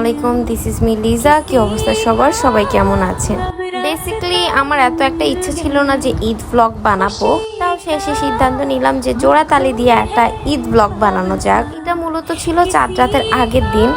আলাইকুম this is me Liza কি অবস্থা সবার? সবাই কেমন আছেন? বেসিক্যালি আমার এত একটা ইচ্ছে ছিল না যে ঈদ ব্লগ বানাবো। তাও শেষে সিদ্ধান্ত নিলাম যে জোড়া তালি দিয়ে একটা ঈদ ব্লগ বানানো যাক। এটা মূলত ছিল চাঁদ রাতের আগের দিন।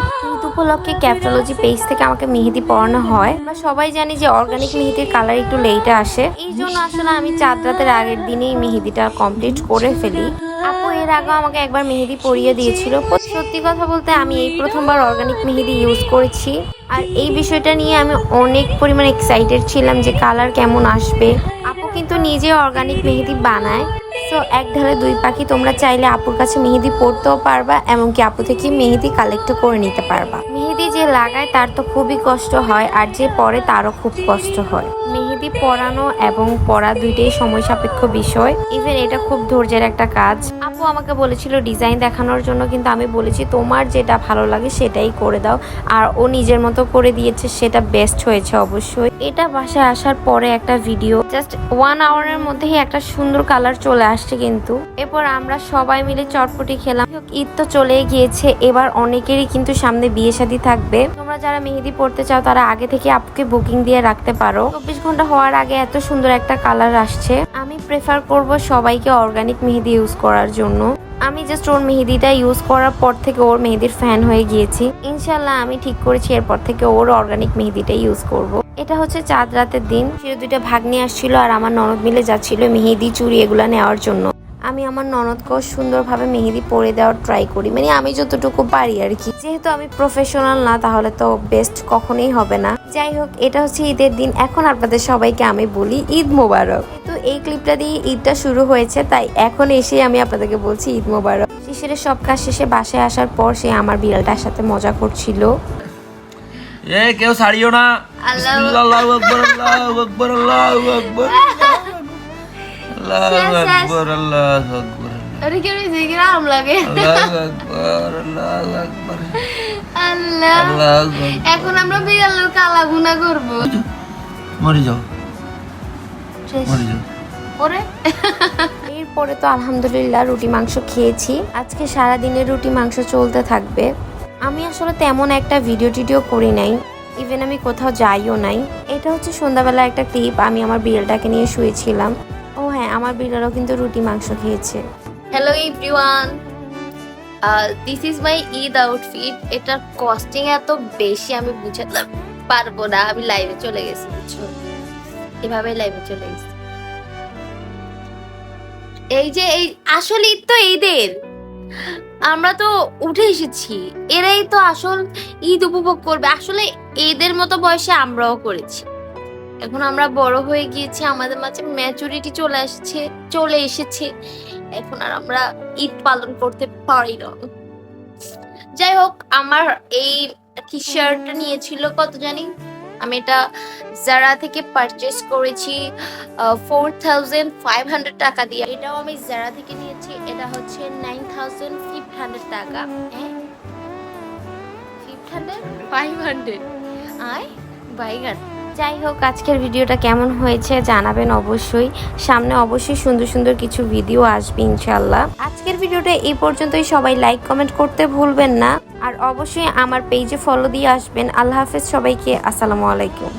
উপলক্ষে ক্যাপটোলজি পেজ থেকে আমাকে মেহেদি পড়ানো হয়। আমরা সবাই জানি যে অর্গানিক মেহেদির কালার একটু লেটে আসে। এই জন্য আসলে আমি চাঁদ রাতের আগের দিনেই মেহেদিটা কমপ্লিট করে ফেলি। আপু এর আগে আমাকে একবার মেহেদি পরিয়ে দিয়েছিল। সত্যি কথা বলতে আমি এই প্রথমবার অর্গানিক মেহেদি ইউজ করেছি। আর এই বিষয়টা নিয়ে আমি অনেক পরিমাণ এক্সাইটেড ছিলাম যে কালার কেমন আসবে। আপু কিন্তু নিজে অর্গানিক মেহেদি বানায়। সো এক ঢালে দুই পাখি তোমরা চাইলে আপুর কাছে মেহেদি পড়তেও পারবা, এমনকি আপু থেকে মেহেদি কালেক্ট করে নিতে পারবা। মেহেদি যে লাগায় তার তো খুবই কষ্ট হয় আর যে পরে তারও খুব কষ্ট হয়। মেহেদি পরানো এবং পড়া দুইটাই সময় সাপেক্ষ বিষয়। ইভেন এটা খুব ধৈর্যের একটা কাজ। আপু আমাকে বলেছিল ডিজাইন দেখানোর জন্য, কিন্তু আমি বলেছি তোমার যেটা ভালো লাগে সেটাই করে দাও। আর ও নিজের মতো করে দিয়েছে, সেটা বেস্ট হয়েছে অবশ্যই। এটা বাসায় আসার পরে একটা ভিডিও জাস্ট ওয়ান আওয়ারের মধ্যেই একটা সুন্দর কালার চলে আসছে কিন্তু। এরপর আমরা সবাই মিলে চটপটি খেলাম। ঈদ তো চলে গিয়েছে। এবার অনেকেরই কিন্তু সামনে বিয়ে শাদী থাকবে। তোমরা যারা মেহেদি পড়তে চাও, তারা আগে থেকে আপুকে বুকিং দিয়ে রাখতে পারো। চব্বিশ ঘণ্টা হওয়ার আগে এত সুন্দর একটা কালার আসছে। আমি প্রেফার করব সবাইকে অর্গানিক মেহেদি ইউজ করার জন্য। আমি জাস্ট ওর মেহেদিটা ইউজ করার পর থেকে ওর মেহেদির ফ্যান হয়ে গিয়েছি। ইনশাল্লাহ আমি ঠিক করেছি, এরপর থেকে ওর অর্গানিক মেহেদিটা ইউজ করব। এটা হচ্ছে চাঁদ রাতের দিন। সে দুইটা ভাগ নিয়ে আসছিল আর আমার ননদ মিলে যাচ্ছিল মেহেদি, চুড়ি এগুলা নেওয়ার জন্য। আমি আমার ননদকেও সুন্দরভাবে মেহেদি পরে দেওয়ার ট্রাই করি। মানে আমি যতটুকু পারি আর কি। যেহেতু আমি প্রফেশনাল না তাহলে তো বেস্ট কখনোই হবে না। যাই হোক এটা হচ্ছে ঈদের দিন। এখন আপনাদের সবাইকে আমি বলি ঈদ মোবারক। তো এই ক্লিপটা দিয়ে ঈদটা শুরু হয়েছে তাই এখন এসে আমি আপনাদেরকে বলছি ঈদ মোবারক। শিশিরের সব কাজ শেষে বাসায় আসার পর সে আমার বিড়ালটার সাথে মজা করছিল। এ কেউ ছাড়িও না। আল্লাহু বিসমিল্লাহ, আল্লাহু আকবার আল্লাহু আকবার। আল্লাহু আকবার আল্লাহু আকবার আল্লাহু আকবার। আরে কেউ জিগিরাম লাগে? আল্লাহু আকবার আল্লাহু আকবার। আল্লাহ। আল্লাহু এখন আমরা বিড়ালের কালা গুনা করব। মরে যাও। মরে যাও। পরে? এরপরে তো আলহামদুলিল্লাহ রুটি মাংস খেয়েছি। আজকে সারা দিনের রুটি মাংস চলতে থাকবে। আমি আসলে তেমন একটা ভিডিও টিডিও করি নাই। ইভেন আমি কোথাও যাইও নাই। এটা হচ্ছে সন্ধ্যাবেলা একটা ক্লিপ আমি আমার বিড়ালটাকে নিয়ে শুয়েছিলাম। ও হ্যাঁ আমার বিড়ালও কিন্তু রুটি মাংস খেয়েছে। Hello everyone this is my Eid outfit এটার কস্টিং এত বেশি, আমি বুঝাতে পারব না। আমি লাইভে চলে গেছি, বুঝছ? এভাবে লাইভে চলে গেছি। এই যে, এই আসলে ঈদ তো ঈদের। আমরা তো উঠে এসেছি। এরাই তো আসল ঈদ উপভোগ করবে। আসলে এদের মতো বয়সে আমরাও করেছি। এখন আমরা বড় হয়ে গিয়েছি আমাদের মাঝে ম্যাচুরিটি চলে আসছে চলে এসেছে। এখন আর আমরা ঈদ পালন করতে পারি না। যাই হোক আমার এই টি শার্টটা নিয়েছিল কত জানি? আমি এটা জারা থেকে পারচেস করেছি ফোর থাউজেন্ড ফাইভ হান্ড্রেড টাকা দিয়ে। এটাও আমি জারা থেকে নিয়েছি এটা হচ্ছে নাইন থাউজেন্ড ফিফ হান্ড্রেড টাকা। হ্যাঁ? ফিফ হান্ড্রেড ফাইভ হান্ড্রেড আয় বাইগান। যাই হোক, আজকের ভিডিওটা কেমন হয়েছে জানাবেন অবশ্যই। সামনে অবশ্যই সুন্দর সুন্দর কিছু ভিডিও আসবে ইনশাল্লাহ আজকের ভিডিওটা এই পর্যন্তই। সবাই লাইক কমেন্ট করতে ভুলবেন না। আর অবশ্যই আমার পেজে ফলো দিয়ে আসবেন। আল্লাহ হাফেজ সবাইকে। আসসালামু আলাইকুম।